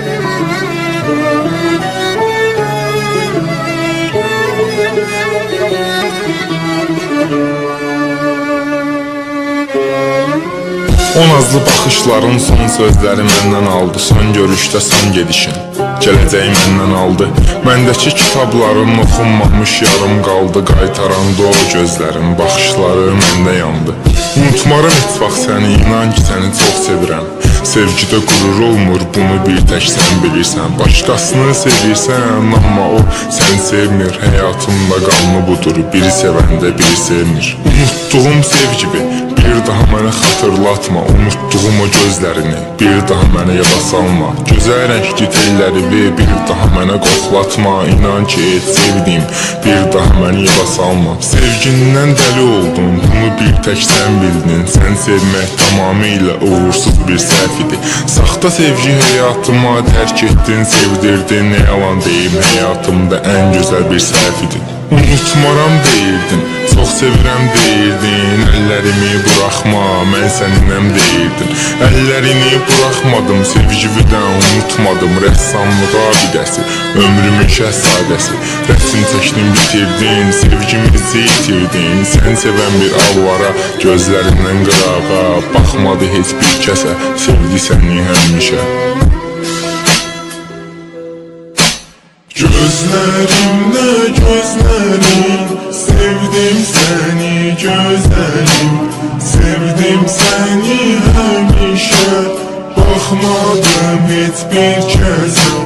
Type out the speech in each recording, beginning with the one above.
nazlı baxışların son sözləri məndən aldı. Son görüşdə son gedişin. Gələcəyi məndən aldı. Məndəki kitablarım oxunmamış yarım qaldı. Qaytaranda o gözlərim, baxışları məndə yandı. Unutmarım heç vaxt səni, inan ki səni çox sevirəm. Sevgidə qürur olmur bunu bir tək sən bilirsən Başqasını sevirsən amma o sən sevmir. Həyatımda qanlı budur biri sevəndə biri sevmir. Unutduğum sevgimi bir daha mənə xatırlatma Unutduğum o bir daha mənə yada salma. Gözəl rəngli tellərimi bir daha mənə qoxlatma İnan ki et sevdim. Bir daha məni yada salma. Sevgindən dəli oldum. Bunu bir tək sən bildin. Sən sevmək tamamilə uğursuz bir səhv idi. Saxta sevgi həyatıma tərk etdin sevdirdin. Ne yalan deyim həyatımda ən gözəl bir səhv idi. Unutmaram deyirdin Çox sevirəm deyirdin. Əllərimi Baxma, mən səndən deyildim Əllərini buraxmadım, sevgilidən unutmadım. Rəssamlığa bidəsi, ömrümün şəhsadəsi Rəsim çəkdim, bitirdim, sevgimizi itirdim Sən sevən bir avvara, gözlərindən qırağa Baxmadı heç bir kəsə, sevdi səni həmişə. Gözlərimdə gözlərim. Sevdim seni güzelim Sevdim seni həmişə Baxmadım heç bir kəsə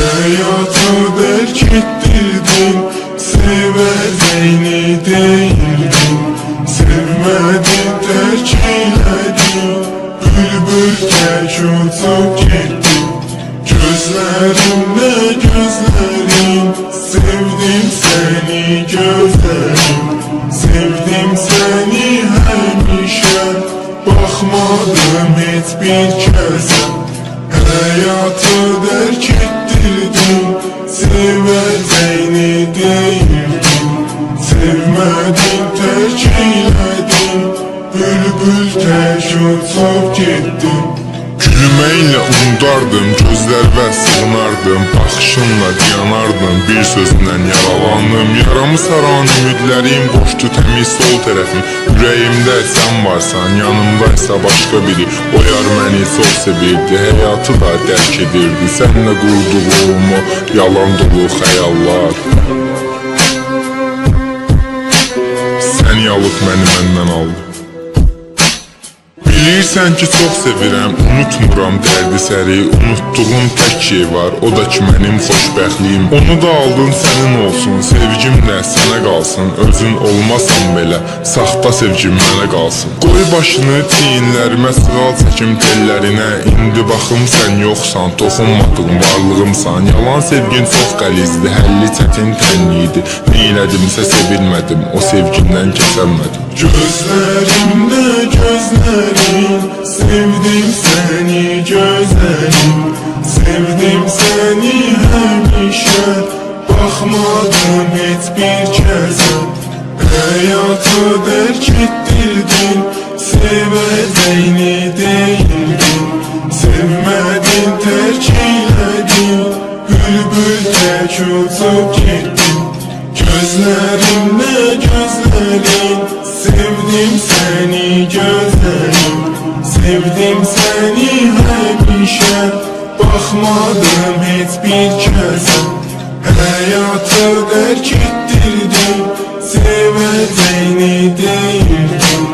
Həyatı dərk etdirdin Sevəcəyini deyirdin Sevmədin tərk elədin Bülbül tək uçub getdin Gözlerimle gözlerin Baxmadım heç bir kəsə Həyatı dərk etdirdin Sevəcəyini deyirdin Sevmədin tərk elədin Bülbül tək uçub getdin Gülməklə unudardım, gözlərvə sığınardım. Baxışınla dayanardım, bir sözlə yaralandım. Yaramı saran ümidlərim boşdu təmiz sol tərəfim Ürəyimdə sən varsan, yanımdaysa başqa biri. O yar məni çox sevirdi, həyatı da dərk edirdi. Sənlə qurduğum o yalan dolu xəyallar Sən yalıq məni məndən aldı Bilirsən ki çox sevirəm, unutmuram dərdi səri Unutduğum tək şey var, o da ki mənim xoşbəxtliyim. Onu da aldın sənin olsun, sevgim də sənə qalsın. Özün olmasan belə, saxta sevgim mənə qalsın. Qoy başını çiyinlərimə sığal çəkim tellərinə. İndi baxım sən yoxsan, toxunmadın varlığımsan. Yalan sevgin çox qəlizdi, həlli çətin tənliydi Neylədimsə sevilmədim, o sevgindən kəsənmədim Gözlerimde gözlerin Sevdim seni güzelim Sevdim seni həmişə Baxmadım heç bir kəsə Həyatı dərk etdirdin Sevəcəyini deyirdin Sevmədin tərk elədin Bülbül tək uçub getdin Gözlerimle gözlerin Sevdim seni gözlerim Sevdim seni həmişə Baxmadım heç bir kəsə Həyatı dərk etdirdin Sevəcəyini deyirdin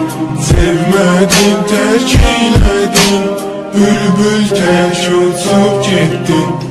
Sevmədin tərk elədin Bülbül tək uçub getdin